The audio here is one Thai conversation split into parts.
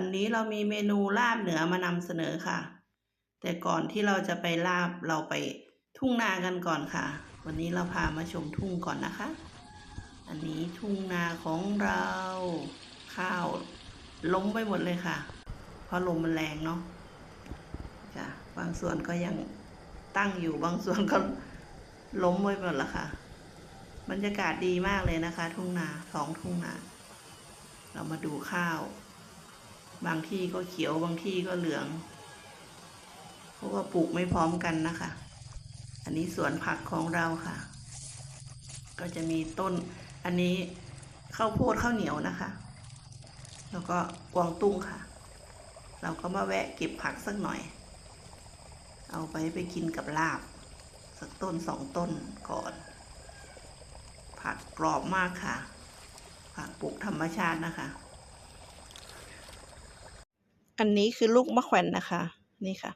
วันนี้เรามีเมนูลาบเหนือมานำเสนอค่ะ แต่ก่อนที่เราจะไปลาบเราไปทุ่งนากันก่อนค่ะ วันนี้เราพามาชมทุ่งก่อนนะคะ อันนี้ทุ่งนาของเรา ข้าวล้มไปหมดเลยค่ะ เพราะลมมันแรงเนาะจ้ะบางส่วนก็ยังตั้งอยู่บางส่วนก็ล้มไปหมดล้วค่ะบรรยากาศดีมากเลยนะคะ ทุ่งนาท้องทุ่งนา เรามาดูข้าว บางที่ก็เขียวบางที่ก็เหลือง เพราะว่าปลูกไม่พร้อมกันนะคะ อันนี้สวนผักของเราค่ะ ก็จะมีต้น อันนี้ข้าวโพดข้าวเหนียวนะคะ แล้วก็กวางตุ้งค่ะ เราก็มาแวะเก็บผักสักหน่อย เอาไปไปกินกับลาบ สักต้นสองต้นก่อน ผักกรอบมากค่ะ ผักปลูกธรรมชาตินะคะ อันนี้คือลูกมะแขวนนะคะ นี่ค่ะ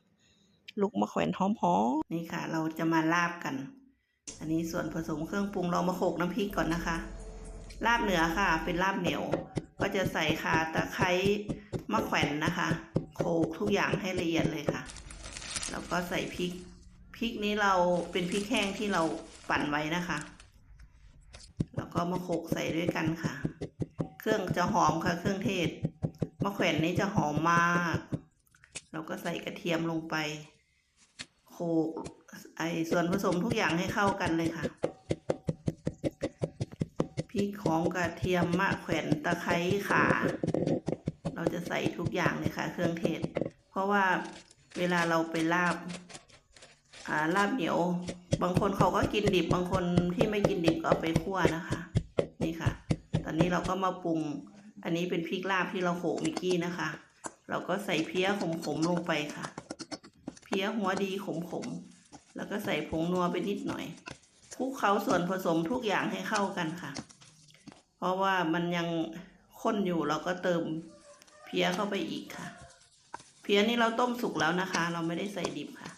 ลูกมะแขวนหอมๆนี่ค่ะ เราจะมาลาบกัน อันนี้ส่วนผสมเครื่องปรุงเรามาโขลกน้ำพริกก่อนนะคะ ลาบเหนือค่ะ เป็นลาบเหนียว ก็จะใส่ข่าตะไคร้มะแขวนนะคะ โขลกทุกอย่างให้ละเอียดเลยค่ะ แล้วก็ใส่พริกพริกนี้เราเป็นพริกแห้งที่เราปั่นไว้นะคะ แล้วก็มาโขลกใส่ด้วยกันค่ะ เครื่องจะหอมค่ะเครื่องเทศ มะแขวนนี้จะหอมมาก เราก็ใส่กระเทียมลงไป โขลกไอส่วนผสมทุกอย่างให้เข้ากันเลยค่ะพริกของกระเทียมมะแขวนตะไคร้ข่าเราจะใส่ทุกอย่างเลยค่ะ เครื่องเทศ เพราะว่าเวลาเราไปลาบอ่าลาบเหนียว บางคนเขาก็กินดิบบางคนที่ไม่กินดิบก็เอาไปคั่วนะคะ นี่ค่ะ ตอนนี้เราก็มาปรุง อันนี้เป็นพริกลาบที่เราโขกเมิกกี้นะคะ เราก็ใส่เพี้ยขมๆลงไปค่ะ เพี้ยหัวดีขมๆแล้วก็ใส่ผงนัวไปนิดหน่อยคลุกเคล้าส่วนผสมทุกอย่างให้เข้ากันค่ะ เพราะว่ามันยังข้นอยู่เราก็เติมเพี้ยเข้าไปอีกค่ะ เพี้ยนี่เราต้มสุกแล้วนะคะ เราไม่ได้ใส่ดิบค่ะ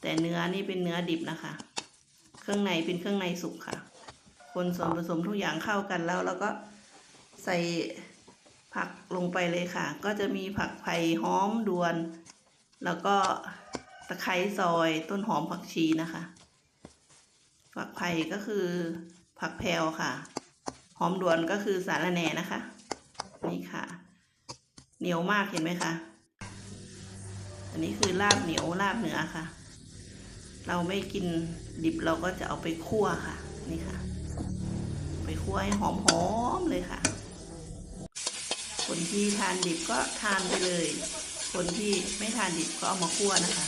แต่เนื้อนี่เป็นเนื้อดิบนะคะ เครื่องในเป็นเครื่องในสุกค่ะ คนส่วนผสมทุกอย่างเข้ากันแล้วแล้วก็ ใส่ผักลงไปเลยค่ะ ก็จะมีผักไผ่หอมดวน แล้วก็ตะไคร้ซอยต้นหอมผักชีนะคะ ผักไผ่ก็คือผักแพรวค่ะ หอมดวนก็คือสาระแหน่นะคะ นี่ค่ะ เหนียวมากเห็นไหมคะอันนี้คือลาบเหนียวลาบเหนือค่ะ เราไม่กินดิบเราก็จะเอาไปคั่วค่ะ นี่ค่ะ ไปคั่วให้หอมๆเลยค่ะ คนที่ทานดิบก็ทานไปเลย คนที่ไม่ทานดิบก็เอามาคั่วนะคะ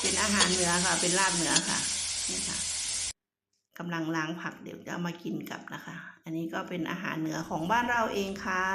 เป็นอาหารเหนือค่ะ เป็นลาบเหนือค่ะนี่ค่ะกำลังล้างผักเดี๋ยวจะเอามากินกับนะคะ อันนี้ก็เป็นอาหารเหนือของบ้านเราเองค่ะ